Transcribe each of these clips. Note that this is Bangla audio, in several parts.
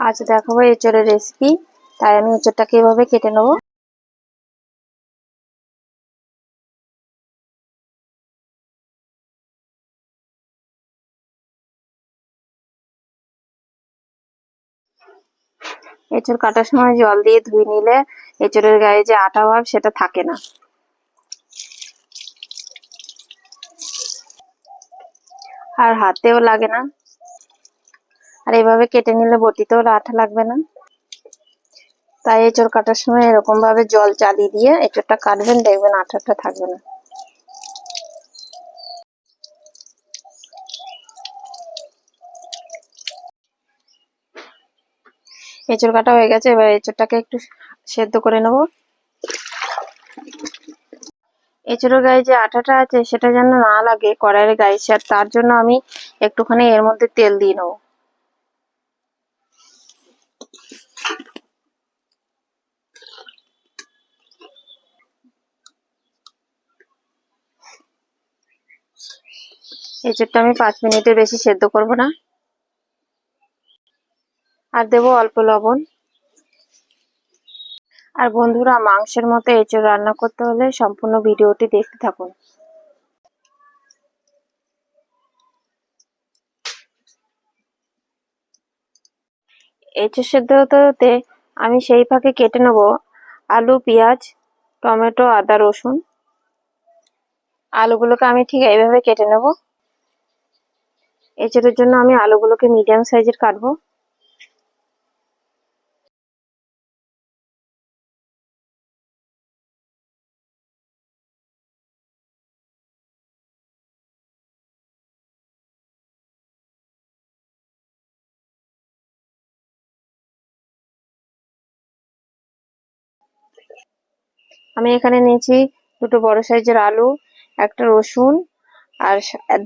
আজ দেখাবো এঁচড়ের রেসিপি তাই আমি এঁচড়টাকে এভাবে কেটে নেব। এঁচড় কাটার সময় জল দিয়ে ধুয়ে নিলে এঁচড়ের গায়ে যে আটা ভাব সেটা থাকে না। আর হাতেও লাগে না। আর এভাবে কেটে নিলে বটিতেও আঠা লাগবে না। তাই এঁচড় কাটার সময় এরকম ভাবে জল চালিয়ে দিয়ে এঁচড়টা কাটবেন, দেখবেন আঠাটা থাকবে না। এঁচড় কাটা হয়ে গেছে, এবার এঁচড়টাকে একটু সেদ্ধ করে নেব। এঁচড়ের গায়ে যে আঠাটা আছে, সেটা যেন না লাগে কড়াইয়ের গায়ে আর তার জন্য আমি একটুখানি এর মধ্যে তেল দিয়ে নেব। এঁচড়টা আমি পাঁচ মিনিটের বেশি সেদ্ধ করব না। আর দেব অল্প লবণ। আর বন্ধুরা, মাংসের মতো এঁচড় রান্না করতে হলে সম্পূর্ণ ভিডিওটি দেখতে থাকুন। এঁচড় সেদ্ধ হতে হতে আমি সেই ফাঁকে কেটে নেব আলু, পেঁয়াজ, টমেটো, আদা, রসুন। আলুগুলোকে আমি ঠিক এইভাবে কেটে নেব। এঁচড়ের জন্য আমি আলুগুলোকে মিডিয়াম সাইজের কাটবো। আমি এখানে নিয়েছি দুটো বড় সাইজের আলু, একটা রসুন আর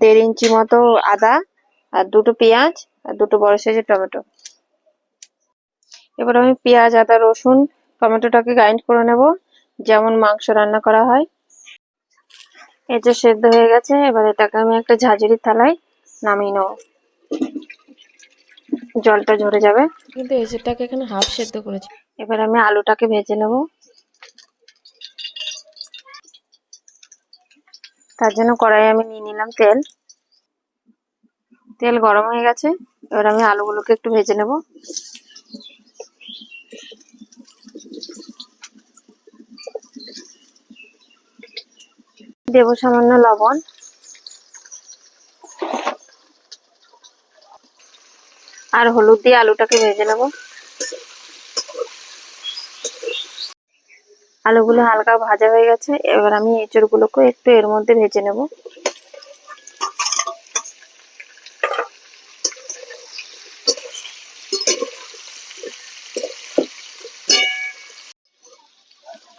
দেড় ইঞ্চি মতো আদা। আর দুটো পেঁয়াজ আর দুটো বড় সাইজের টমেটো। এবার আমি পেঁয়াজ আদা রসুন টমেটোটাকে গ্রাইন্ড করে নেব। যেমন মাংস রান্না করা হয়। এটা সেদ্ধ হয়ে গেছে এবার এটাকে আমি একটা ঝাঁঝরির থালায় নামিয়ে নেব। জলটা ঝরে যাবে। কিন্তু এসেরটাকে এখানে হাফ সেদ্ধ করেছি। এবার আমি আলুটাকে ভেজে নেব। তার জন্য কড়াই আমি নিয়ে নিলাম তেল। তেল গরম হয়ে গেছে। এবার আমি আলুগুলোকে একটু ভেজে নেব। দেব সামান্য লবণ। আর হলুদ দিয়ে আলুটাকে ভেজে নেব। আলুগুলো হালকা ভাজা হয়ে গেছে। এবার আমি এঁচড় গুলোকে একটু এর মধ্যে ভেজে নেব।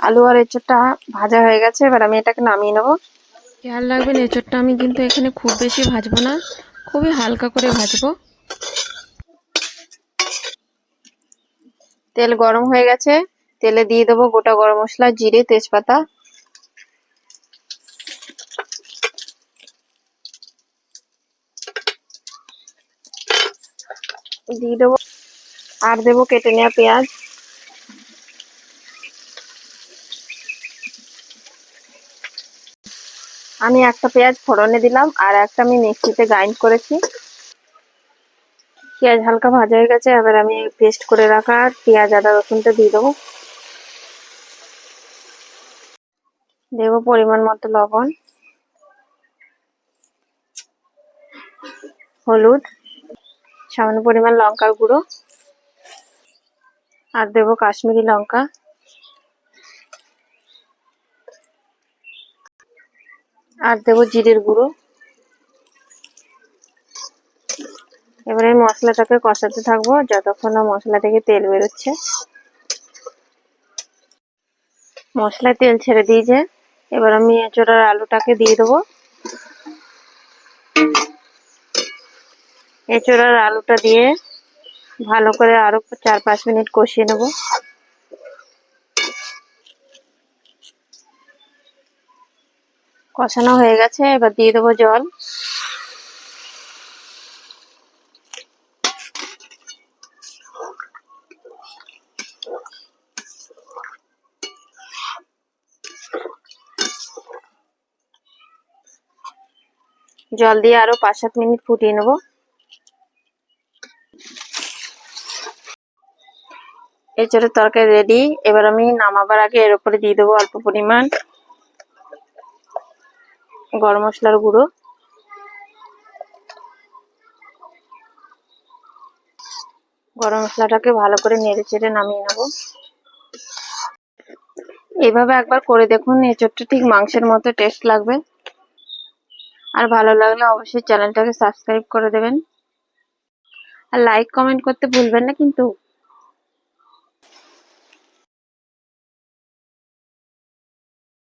আলু আর এঁচড়টা ভাজা হয়ে গেছে এবার আমি এটাকে নামিয়ে নেব। খেয়াল রাখবেন এঁচড়টা আমি কিন্তু এখানে খুব বেশি ভাজবো না খুবই হালকা করে ভাজবো। তেল গরম হয়ে গেছে তেলে দিয়ে দেবো গোটা গরম মশলা জিরে তেজপাতা। দিয়ে দেবো আর দেবো কেটে নেওয়া পেঁয়াজ। আমি একটা পেঁয়াজ ফোড়নে দিলাম আর একটা আমি মিক্সিতে গ্রাইন্ড করেছি। পেঁয়াজ হালকা ভাজা হয়ে গেছে, এবার আমি পেস্ট করে রাখা পেঁয়াজ, আদা, রসুনটা দিয়ে দেবো। দেবো পরিমাণ মতো লবণ, হলুদ, সামান্য পরিমাণ লঙ্কার গুঁড়ো, আর দেবো কাশ্মীরি লঙ্কা। আর দেবো জিরের গুঁড়ো। এবারে মশলাটাকে কষাতে থাকব, যতক্ষণ না মশলা থেকে তেল বেরোচ্ছে। মশলায় তেল ছেড়ে দিয়েছে। এবার আমি এঁচড়ার আলুটাকে দিয়ে দেবো। এঁচোড়ার আলুটা দিয়ে ভালো করে আরও চার পাঁচ মিনিট কষিয়ে নেব। কষানো হয়ে গেছে, এবার দিয়ে দেবো জল। জল দিয়ে আরও পাঁচ সাত মিনিট ফুটিয়ে নেব। এছাড়া তরকারি রেডি এবার আমি নামাবার আগে এর উপরে দিয়ে দেবো অল্প পরিমাণ। গরম মশলার গুঁড়ো। গরম মশলাটাকে ভালো করে নেড়ে চেড়ে নামিয়ে নেব। এভাবে একবার করে দেখুন, এঁচড়টা ঠিক মাংসের মতো টেস্ট লাগবে। আর ভালো লাগলে অবশ্যই চ্যানেলটাকে সাবস্ক্রাইব করে দেবেন। আর লাইক কমেন্ট করতে ভুলবেন না কিন্তু।